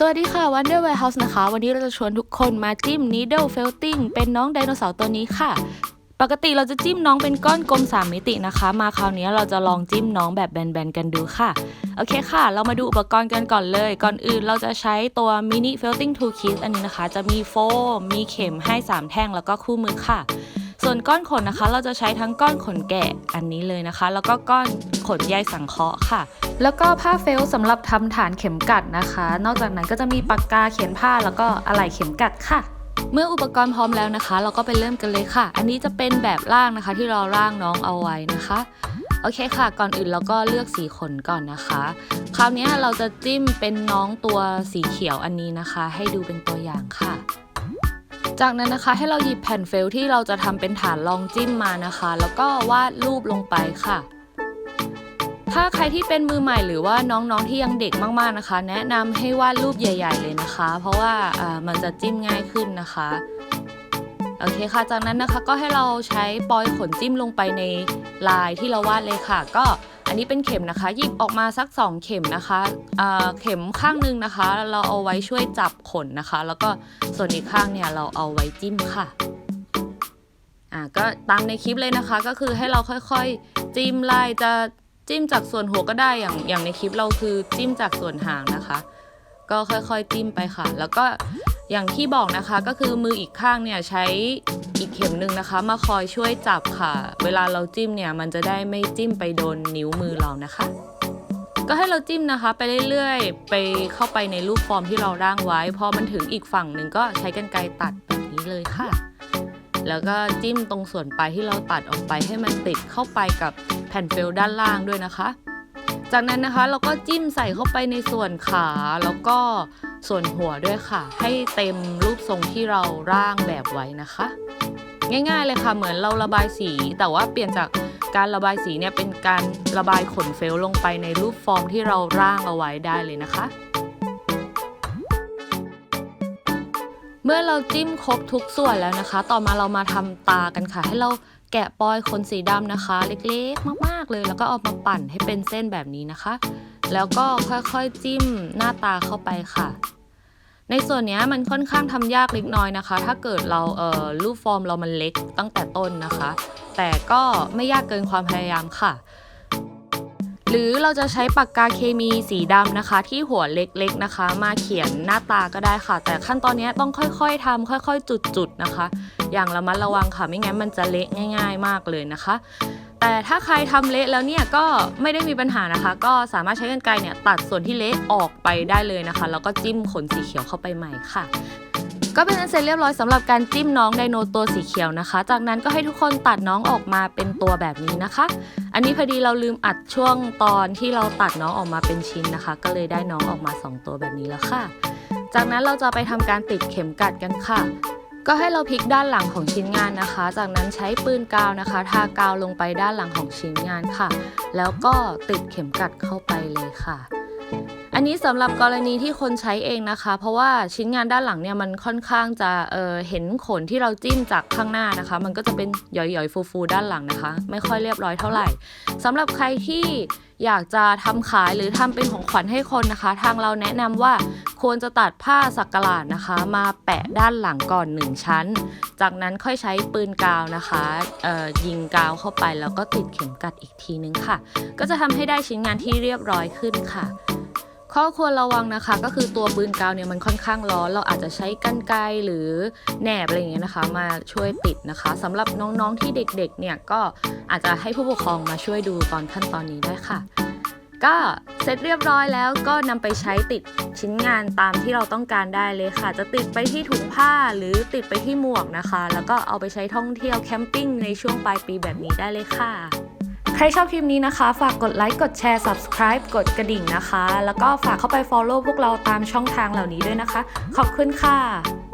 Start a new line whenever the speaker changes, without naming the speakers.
สวัสดีค่ะ Wonder Warehouse นะคะ วันนี้เราจะชวนทุกคนมาจิ้ม Needle Felting เป็นน้องไดโนเสาร์ตัวนี้ค่ะ ปกติเราจะจิ้มน้องเป็นก้อนกลม 3 มิตินะคะ มาคราวนี้เราจะลองจิ้มน้องแบบแบนๆกันดูค่ะ โอเคค่ะ เรามาดูอุปกรณ์กันก่อนเลย ก่อนอื่นเราจะใช้ตัว Mini Felting Toolkit อันนี้นะคะ จะมีโฟมมีเข็มให้ 3 แท่งแล้วก็คู่มือค่ะ ส่วนก้อนขนนะคะ เราจะใช้ทั้งก้อนขนแกะอันนี้เลยนะคะ แล้วก็ก้อนขนใยสังเคราะห์ค่ะ แล้วก็ผ้าเฟลสำหรับทำฐานเข็มกัดนะคะ นอกจากนั้นก็จะมีปากกาเขียนผ้าแล้วก็อะไหล่เข็มกัดค่ะเมื่ออุปกรณ์พร้อมแล้วนะคะ เราก็ไปเริ่มกันเลยค่ะ อันนี้จะเป็นแบบร่างนะคะ ที่เราร่างน้องเอาไว้นะคะ โอเคค่ะ ก่อนอื่นเราก็เลือกสีขนก่อนนะคะ คราวนี้เราจะจิ้มเป็นน้องตัวสีเขียวอันนี้นะคะ ให้ดูเป็นตัวอย่างค่ะ จากนั้นนะคะให้เราหยิบแผ่นเฟลที่เราจะทำเป็นฐานรองจิ้มมานะคะ แล้วก็วาดรูปลงไปค่ะ ถ้าใครที่เป็นมือใหม่หรือว่าน้องๆที่ยังเด็กมากๆนะคะ แนะนำให้วาดรูปใหญ่ ๆ เลยนะคะ เพราะว่าอ่ามันจะจิ้มง่ายขึ้นนะคะโอเคค่ะ จากนั้นนะคะก็ให้เราใช้ปอยขนจิ้มลงไปในลายที่เราวาดเลยค่ะ ก็ อันนี้เป็นเข็มนะคะ หยิบออกมาสัก 2 เข็มนะคะเข็มข้างหนึงนะคะ เราเอาไว้ช่วยจับขนนะคะ แล้วก็ส่วนอีกข้างเนี่ยเราเอาไว้จิ้มค่ะอ่าก็ตามในคลิปเลยนะคะ ก็คือให้เราค่อยๆ จิ้มไล่จะจิ้มจากส่วนหัวก็ได้อย่างอย่างในคลิปเราคือจิ้มจากส่วนหางนะคะ ก็ค่อยๆจิ้มไปค่ะ แล้วก็อย่างที่บอกนะคะก็คือมืออีกข้างเนี่ยใช้อีกเข็มหนึ่งนะคะ มาคอยช่วยจับค่ะ เวลาเราจิ้มเนี่ยมันจะได้ไม่จิ้มไปโดนนิ้วมือเรานะคะ ก็ให้เราจิ้มนะคะ ไปเรื่อยๆ ไปเข้าไปในรูปฟอร์มที่เราร่างไว้ พอมันถึงอีกฝั่งหนึ่งก็ใช้กรรไกรตัดแบบนี้เลยค่ะ แล้วก็จิ้มตรงส่วนปลายที่เราตัดออกไปให้มันติดเข้าไปกับแผ่นเฟลด้านล่างด้วยนะคะ จากนั้นนะคะเราก็จิ้มใส่เข้าไปในส่วนขาแล้วก็ส่วนหัวด้วยค่ะ ให้เต็มรูปทรงที่เราร่างแบบไว้นะคะ ง่ายๆเลยค่ะเหมือนเราระบายสี แต่ว่าเปลี่ยนจากการระบายสีเนี่ยเป็นการระบายขนเฟลลงไปในรูปฟอร์มที่เราร่างเอาไว้ได้เลยนะคะ เมื่อเราจิ้มครบทุกส่วนแล้วนะคะ ต่อมาเรามาทำตากันค่ะให้เรา แกะปอยขนสีดำนะคะ เล็กๆ มากๆเลย แล้วก็เอามาปั่นให้เป็นเส้นแบบนี้นะคะ แล้วก็ค่อยๆจิ้มหน้าตาเข้าไปค่ะ ในส่วนนี้มันค่อนข้างทำยากเล็กน้อยนะคะ ถ้าเกิดเราเอ่อรูปฟอร์มเรามันเล็กตั้งแต่ต้นนะคะ แต่ก็ไม่ยากเกินความพยายามค่ะ หรือเราจะใช้ปากกาเคมีสีดำนะคะ ที่หัวเล็กๆนะคะ มาเขียนหน้าตาก็ได้ค่ะ แต่ขั้นตอนนี้ต้องค่อยๆทำค่อย ๆ จุดๆนะคะ อย่างระมัดระวังค่ะไม่งั้นมันจะเละง่าย ๆ มากเลยนะคะ แต่ถ้าใครทำเละแล้วเนี่ยก็ไม่ได้มีปัญหานะคะ ก็สามารถใช้กรรไกรเนี่ยตัดส่วนที่เละออกไปได้เลยนะคะแล้วก็จิ้มขนสีเขียวเข้าไปใหม่ค่ะ ก็เป็นอันเสร็จเรียบร้อยสำหรับการจิ้มน้องไดโนตัวสีเขียวนะคะ จากนั้นก็ให้ทุกคนตัดน้องออกมาเป็นตัวแบบนี้นะคะ อันนี้พอดีเราลืมอัดช่วงตอนที่เราตัดน้องออกมาเป็นชิ้นนะคะ ก็เลยได้น้องออกมา 2 ตัวแบบนี้แล้วค่ะ จากนั้นเราจะไปทำการติดเข็มกัดกันค่ะ ก็ให้เราพลิกด้านหลังของชิ้นงานนะคะ จากนั้นใช้ปืนกาวนะคะ ทากาวลงไปด้านหลังของชิ้นงานค่ะ แล้วก็ติดเข็มกัดเข้าไปเลยค่ะ อันนี้สำหรับกรณีที่คนใช้เองนะคะ เพราะว่าชิ้นงานด้านหลังเนี่ยมันค่อนข้างจะเออเห็นขนที่เราจิ้มจากข้างหน้านะคะ มันก็จะเป็นหย่อยๆฟูๆด้านหลังนะคะ ไม่ค่อยเรียบร้อยเท่าไหร่สำหรับใครที่ อยากจะทำขายหรือทำเป็นของขวัญให้คนนะคะ ทางเราแนะนำว่าควรจะตัดผ้าสักกะหลาดนะคะ มาแปะด้านหลังก่อน 1 ชั้น จากนั้นค่อยใช้ปืนกาวนะคะยิงกาวเข้าไปแล้วก็ติดเข็มกัดอีกทีนึงค่ะ ก็จะทำให้ได้ชิ้นงานที่เรียบร้อยขึ้นค่ะ ข้อควรระวังนะคะ ก็คือตัวปืนกาวเนี่ยมันค่อนข้างร้อน เราอาจจะใช้กันไกหรือแหนบอะไรอย่างเงี้ยนะคะ มาช่วยติดนะคะสำหรับน้องๆที่เด็กๆเนี่ยก็อาจจะให้ผู้ปกครองมาช่วยดูตอนขั้นตอนนี้ได้ค่ะ ก็เสร็จเรียบร้อยแล้วก็นำไปใช้ติดชิ้นงานตามที่เราต้องการได้เลยค่ะ จะติดไปที่ถุงผ้าหรือติดไปที่หมวกนะคะ แล้วก็เอาไปใช้ท่องเที่ยวแคมปิ้งในช่วงปลายปีแบบนี้ได้เลยค่ะ ใครชอบคลิปนี้นะคะ ฝากกดไลค์ กดแชร์ subscribe กดกระดิ่งนะคะ แล้วก็ฝากเข้าไป follow พวกเราตามช่องทางเหล่านี้ด้วยนะคะ ขอบคุณค่ะ